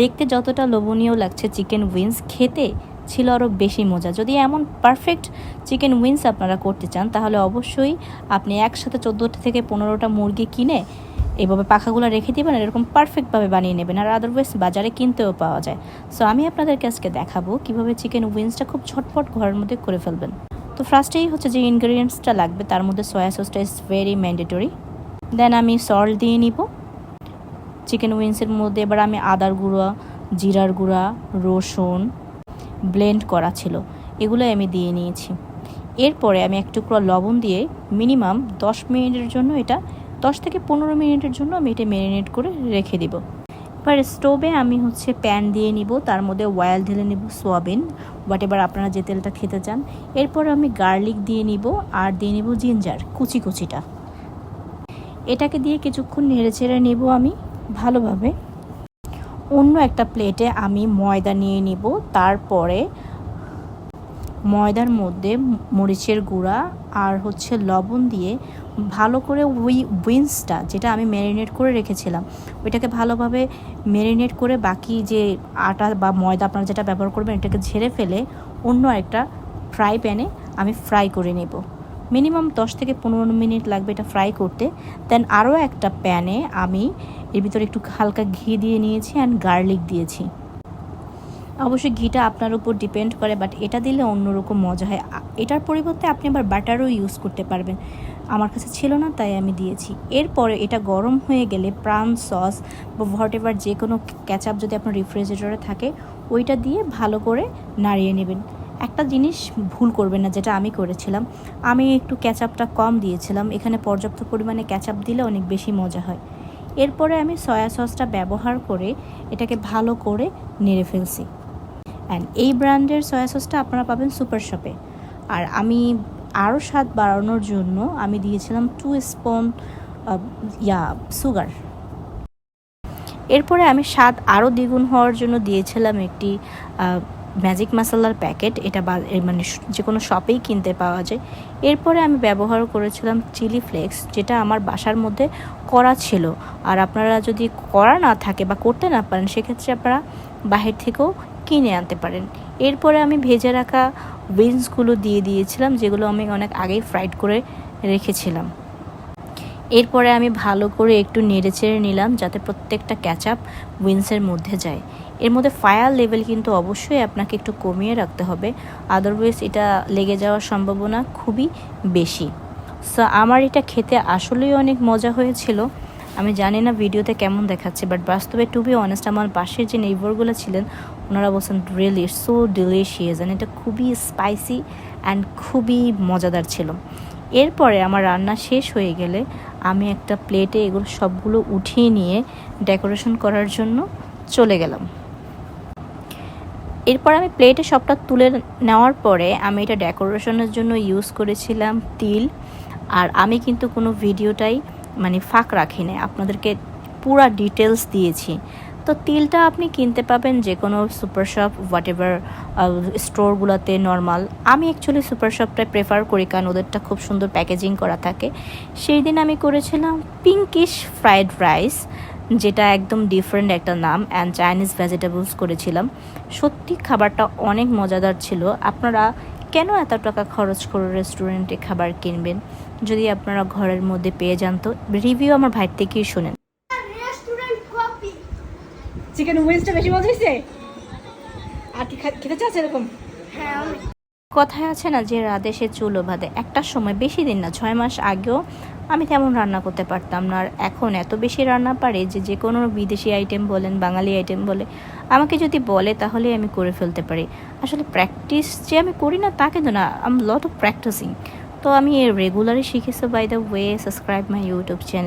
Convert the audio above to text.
দেখতে যতটা লোভনীয় লাগছে চিকেন উইংস, খেতে ছিল আরও বেশি মজা। যদি এমন পারফেক্ট চিকেন উইংস আপনারা করতে চান, তাহলে অবশ্যই আপনি একসাথে চোদ্দোটা থেকে পনেরোটা মুরগি কিনে এইভাবে পাখাগুলো রেখে দেবেন আর এরকম পারফেক্টভাবে বানিয়ে নেবেন। আর আদারওয়াইজ বাজারে কিনতেও পাওয়া যায়। সো আমি আপনাদেরকে আজকে দেখাবো কীভাবে চিকেন উইংসটা খুব ঝটপট ঘরের মধ্যে করে ফেলবেন। তো ফার্স্টেই হচ্ছে যে ইনগ্রিডিয়েন্টসটা লাগবে, তার মধ্যে সয়া সসটা ইজ ভেরি ম্যান্ডেটরি দেন আমি সল্ট দিয়ে নিব। চিকেন উইংসের মধ্যে এবার আমি আদার গুঁড়া, জিরার গুঁড়া, রসুন ব্লেন্ড করা ছিল। এগুলো আমি দিয়ে নিয়েছি। এরপরে আমি এক টুকরো লবণ দিয়ে মিনিমাম দশ মিনিটের জন্য এটা, দশ থেকে পনেরো মিনিটের জন্য আমি এটা ম্যারিনেট করে রেখে দিব। এবার স্টোভে আমি হচ্ছে প্যান দিয়ে নিব, তার মধ্যে অয়েল ঢেলে নিব, সোয়াবিন বাট এবার আপনারা যে তেলটা খেতে চান। এরপর আমি গার্লিক দিয়ে নিব আর দিয়ে নিব জিঞ্জার কুচি কুচিটা। এটাকে দিয়ে কিছুক্ষণ নেড়ে চেড়ে নেব আমি। ভালোভাবে। অন্য একটা প্লেটে আমি ময়দা নিয়ে নিব, তারপরে ময়দার মধ্যে মরিচের গুঁড়া আর হচ্ছে লবণ দিয়ে ভালো করে ওই উইন্সটা যেটা আমি ম্যারিনেট করে রেখেছিলাম, ওইটাকে ভালোভাবে ম্যারিনেট করে বাকি যে আটা বা ময়দা আপনারা যেটা ব্যবহার করবেন এটাকে ঝেড়ে ফেলে অন্য একটা ফ্রাই প্যানে আমি ফ্রাই করে নেব। মিনিমাম দশ থেকে পনেরো মিনিট লাগবে এটা ফ্রাই করতে। দেন আরও একটা প্যানে আমি এর ভিতরে একটু হালকা ঘি দিয়ে নিয়েছি অ্যান্ড গার্লিক দিয়েছি। অবশ্যই ঘিটা আপনার উপর ডিপেন্ড করে বাট এটা দিলে অন্যরকম মজা হয়। এটার পরিবর্তে আপনি আবার বাটারও ইউজ করতে পারবেন। আমার কাছে ছিল না, তাই আমি দিয়েছি। এরপরে এটা গরম হয়ে গেলে প্রাণ সস বা হোয়াট এভার যে কোনো ক্যাচআপ যদি আপনার রেফ্রিজারেটরে থাকে, ওইটা দিয়ে ভালো করে নাড়িয়ে নেবেন। একটা জিনিস ভুল করবেন না, যেটা আমি করেছিলাম। আমি একটু ক্যাচআপটা কম দিয়েছিলাম, এখানে পর্যাপ্ত পরিমাণে ক্যাচআপ দিলে অনেক বেশি মজা হয়। এরপরে আমি সয়া সসটা ব্যবহার করে এটাকে ভালো করে নেড়ে ফেলছি। অ্যান্ড এই ব্র্যান্ডের সয়া সসটা আপনারা পাবেন সুপার শপে আর আমি আরও স্বাদ বাড়ানোর জন্য আমি দিয়েছিলাম টু স্পুন ইয়া সুগার এরপরে আমি স্বাদ আরও দ্বিগুণ হওয়ার জন্য দিয়েছিলাম একটি ম্যাজিক মশলার প্যাকেট এটা মানে যে কোনো শপেই কিনতে পাওয়া যায়। এরপরে আমি ব্যবহার করেছিলাম চিলি ফ্লেক্স যেটা আমার বাসার মধ্যে করা ছিল। আর আপনারা যদি করা না থাকে বা করতে না পারেন, সেক্ষেত্রে আপনারা বাহির থেকেও কিনে আনতে পারেন। এরপরে আমি ভেজে রাখা উইন্সগুলো দিয়ে দিয়েছিলাম, যেগুলো আমি অনেক আগেই ফ্রাইড করে রেখেছিলাম। এরপরে আমি ভালো করে একটু নেড়ে চেড়ে নিলাম, যাতে প্রত্যেকটা ক্যাচআপ উইন্সের মধ্যে যায়। এর মধ্যে ফায়ার লেভেল কিন্তু অবশ্যই আপনাকে একটু কমিয়ে রাখতে হবে। আদারওয়াইজ এটা লেগে যাওয়ার সম্ভাবনা খুবই বেশি। সো আমার এটা খেতে আসলেই অনেক মজা হয়েছিল। আমি জানি না ভিডিওতে কেমন দেখাচ্ছে বাট বাস্তবে টু বি অনেস্ট আমার পাশের যে নেইবারগুলো ছিলেন, ওনারা বলছেন রিয়েলি সো ডিলিশিয়াস অ্যান্ড এটা খুবই স্পাইসি অ্যান্ড খুবই মজাদার ছিল। এরপরে আমার রান্না শেষ হয়ে গেলে আমি একটা প্লেটে এগুলো সবগুলো উঠিয়ে নিয়ে ডেকোরেশন করার জন্য চলে গেলাম। এরপর আমি প্লেটে সবটা তুলে নেওয়ার পরে আমি এটা ডেকোরেশনের জন্য ইউজ করেছিলাম তিল। আর আমি কিন্তু কোনো ভিডিওটাই মানে ফাঁক রাখি না আপনাদেরকে পুরা ডিটেলস দিয়েছি। তো তিলটা আপনি কিনতে পাবেন যে কোনো সুপার শপ হোয়াট এভার স্টোরগুলোতে নর্মাল আমি অ্যাকচুয়ালি সুপার শপটাই প্রেফার করি কারণ ওদেরটা খুব সুন্দর প্যাকেজিং করা থাকে। সেই দিন আমি করেছিলাম পিঙ্কিশ ফ্রায়েড রাইস যেটা একদম ডিফারেন্ট একটা নাম অ্যান্ড চাইনিজ ভেজিটেবলস করেছিলাম। সত্যি খাবারটা অনেক মজাদার ছিল। আপনারা কেন এত টাকা খরচ করে রেস্টুরেন্টে খাবার কিনবেন? যদি আপনারা ঘরের মধ্যে পেয়ে যান তো রিভিউ আমার ভাইয়ের থেকেই শোনেন। চিকেন উইংসটা বেশি মজা হয়েছে আর কি খেতে চাচ্ছে এরকম? হ্যাঁ কথায় আছে না যে রাধে চুলো বাঁধে। একটা সময় বেশি দিন না, ছয় মাস আগেও আমি তেমন রান্না করতে পারতাম না। আর এখন এত বেশি রান্না পারে যে যে কোনো বিদেশি আইটেম বলেন, বাঙালি আইটেম বলে, আমাকে যদি বলে তাহলে আমি করে ফেলতে পারি। আসলে প্র্যাকটিস যে আমি করি না তা কিন্তু না আম লট অফ প্র্যাকটিসিং তো আমি রেগুলারই শিখেছি by the way subscribe my YouTube channel